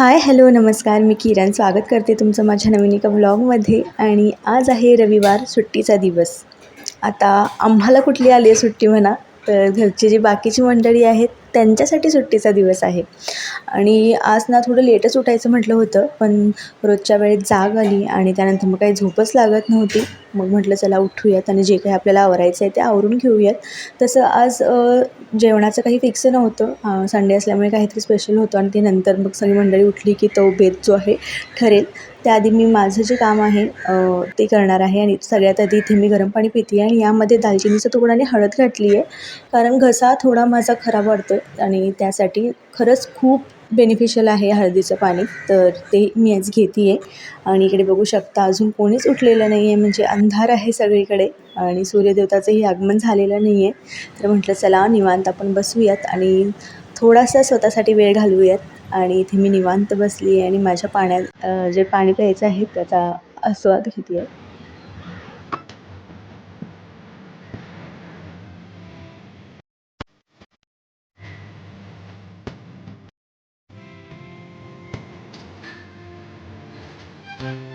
Hi hello नमस्कार. मी किरण. स्वागत करते तुमचं माझ्या नवीन एका ब्लॉगमध्ये आणि आज आहे रविवार सुट्टीचा दिवस. आता आम्हाला कुठली आली आहे सुट्टी म्हणा तर घरची जी बाकीची मंडळी आहेत त्यांच्यासाठी सुट्टीचा दिवस आहे. आणि आज ना थोडं लेटच उठायचं म्हटलं होतं पण रोजच्या वेळेत जाग आली आणि त्यानंतर मग काही झोपच लागत नव्हती. मग म्हटलं चला उठूयात आणि जे काही आपल्याला आवरायचं आहे ते आवरून घेऊयात. तसं आज जेवणाचं काही फिक्स नव्हतं. संडे असल्यामुळे काहीतरी स्पेशल होतं आणि ते नंतर मग सगळी मंडळी उठली की तो बेत जो आहे ठरेल. त्याआधी मी माझं जे काम आहे ते करणार आहे आणि सगळ्यात आधी इथे मी गरम पाणी पिते आणि यामध्ये दालचिनीचा तुकडा आणि हळद घातली आहे. कारण घसा थोडा माझा खराब वाटतो आणि त्यासाठी खरंच खूप बेनिफिशियल आहे हळदीचं पाणी. तर ते मी आज घेते आहे आणि इकडे बघू शकता अजून कोणीच उठलेलं नाही आहे म्हणजे अंधार आहे सगळीकडे. आणि सूर्यदेवताचंही आगमन झालेलं नाही आहे तर म्हटलं चला निवांत आपण बसूयात आणि थोडासा स्वतःसाठी वेळ घालवूयात. आणि इथे मी निवांत बसली आहे आणि माझ्या पाण्यात जे पाणी प्यायचं आहे त्याचा आस्वाद घेते आहे Bye.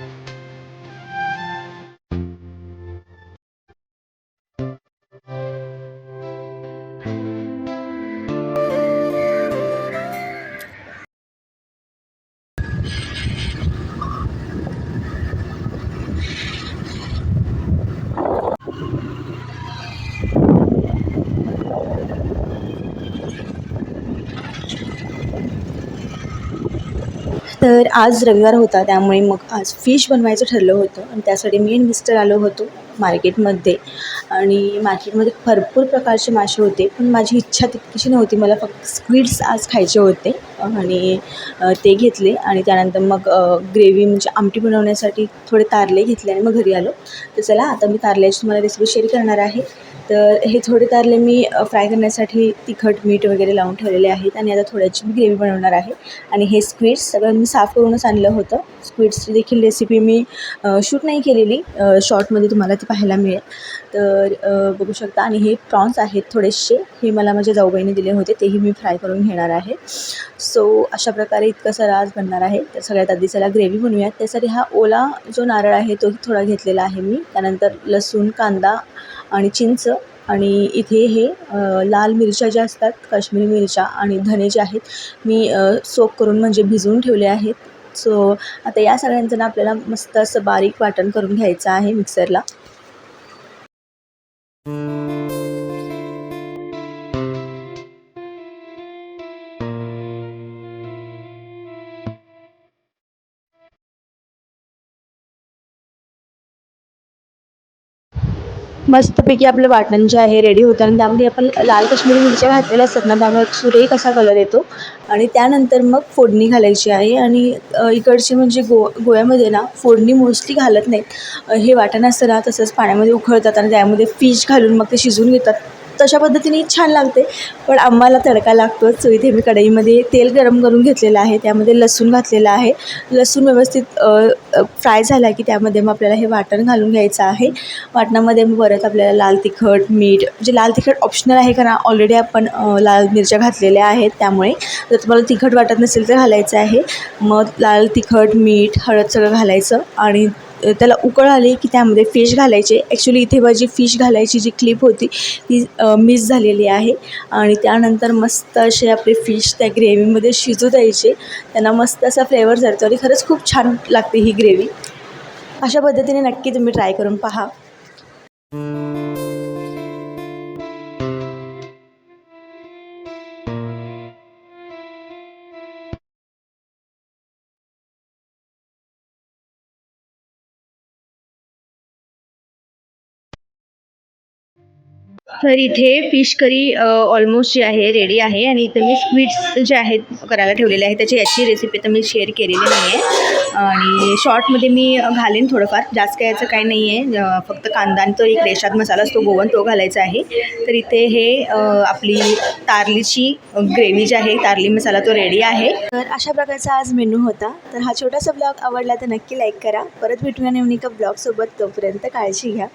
तर आज रविवार होता त्यामुळे मग आज फिश बनवायचं ठरलं होतं आणि त्यासाठी मी आणि मिस्टर आलो होतो. मार्केटमध्ये. आणि मार्केटमध्ये भरपूर प्रकारचे मासे होते पण माझी इच्छा तितकीशी नव्हती. मला फक्त स्क्विड्स आज खायचे होते आणि ते घेतले आणि त्यानंतर मग ग्रेव्ही म्हणजे आमटी बनवण्यासाठी थोडे तारले घेतले आणि मग घरी आलो. तर चला आता मी तारल्याची तुम्हाला रेसिपी शेअर करणार आहे. तर हे थोडे तारले मी फ्राय करण्यासाठी तिखट मीठ वगैरे लावून ठेवलेले आहेत आणि आता थोड्याची मी ग्रेव्ही बनवणार आहे. आणि हे स्क्विड्स सगळं मी साफ करूनच आणलं होतं. स्क्विड्सची देखील रेसिपी मी शूट नाही केलेली. शॉर्टमध्ये तुम्हाला ती पाहायला मिळेल. तर बघू शकता. आणि हे प्रॉन्स आहेत थोडेसे. हे मला माझ्या जाऊबाईने दिले होते. तेही मी फ्राय करून घेणार आहे. सो अशा प्रकारे इतका सारा आज बनणार आहे. तर सगळ्यात आधी चला ग्रेव्ही बनवूयात. त्यासाठी हा ओला जो नारळ आहे तोही थोडा घेतलेला आहे मी. त्यानंतर लसूण कांदा आणि चिंच आणि इथे हे लाल मिरच्या ज्या असतात काश्मीरी मिरच्या आणि धने जे आहेत मी सोप करून म्हणजे भिजवून ठेवले आहेत. सो आता या सगळ्यांचं ना आपल्याला मस्त असं बारीक वाटण करून घ्यायचं आहे मिक्सरला मस्तपैकी आपलं वाटण जे आहे रेडी होतं. आणि त्यामध्ये आपण लाल कश्मीरी मिरच्या घातलेल्या असतात ना त्यामुळे एक सुरेख असा कलर येतो. आणि त्यानंतर मग फोडणी घालायची आहे. आणि इकडची म्हणजे गो गोव्यामध्ये ना फोडणी मोस्टली घालत नाहीत. हे वाटण असतं ना तसंच पाण्यामध्ये उखळतात आणि त्यामध्ये फिश घालून मग ते शिजून घेतात. तशा पद्धतीने छान लागते. पण आम्हाला तडका लागतोच. सो इथे मी कढईमध्ये तेल गरम करून घेतलेलं आहे. त्यामध्ये लसूण घातलेलं आहे. लसूण व्यवस्थित फ्राय झाला की त्यामध्ये मग आपल्याला हे वाटण घालून घ्यायचं आहे. वाटणामध्ये मग परत आपल्याला लाल तिखट मीठ म्हणजे लाल तिखट ऑप्शनल आहे कारण ऑलरेडी आपण लाल मिरच्या घातलेल्या आहेत त्यामुळे. जर तुम्हाला तिखट वाटत नसेल तर घालायचं आहे. मग लाल तिखट मीठ हळद सगळं घालायचं आणि त्याला उकळ आली की त्यामध्ये फिश घालायचे. ॲक्च्युली इथे माझी फिश घालायची जी क्लिप होती ती मिस झालेली आहे. आणि त्यानंतर मस्त असे आपले फिश त्या ग्रेव्हीमध्ये शिजू द्यायचे. त्यांना मस्त असा फ्लेवर जातो आणि खरंच खूप छान लागते ही ग्रेव्ही अशा पद्धतीने नक्की तुम्ही ट्राय करून पहा. तर इथे फिश करी ऑलमोस्ट जी आहे रेडी आहे. आणि इथे मी स्वीट्स जे आहेत करायला ठेवलेले आहेत. त्याची याची रेसिपी तर मी शेअर केलेली नाही आहे आणि शॉर्टमध्ये मी घालेन थोडंफार. जास्त काय याचं काही नाही आहे फक्त कांदा आणि तो एक रेशात मसाला असतो गोवन तो घालायचा आहे. तर इथे हे आपली तारलीची ग्रेव्ही जी आहे तारली मसाला तो रेडी आहे. तर अशा प्रकारचा आज मेनू होता. तर हा छोटासा ब्लॉग आवडला तर नक्की लाईक करा. परत भेटूया नेहमी ब्लॉगसोबत तोपर्यंत काळजी घ्या.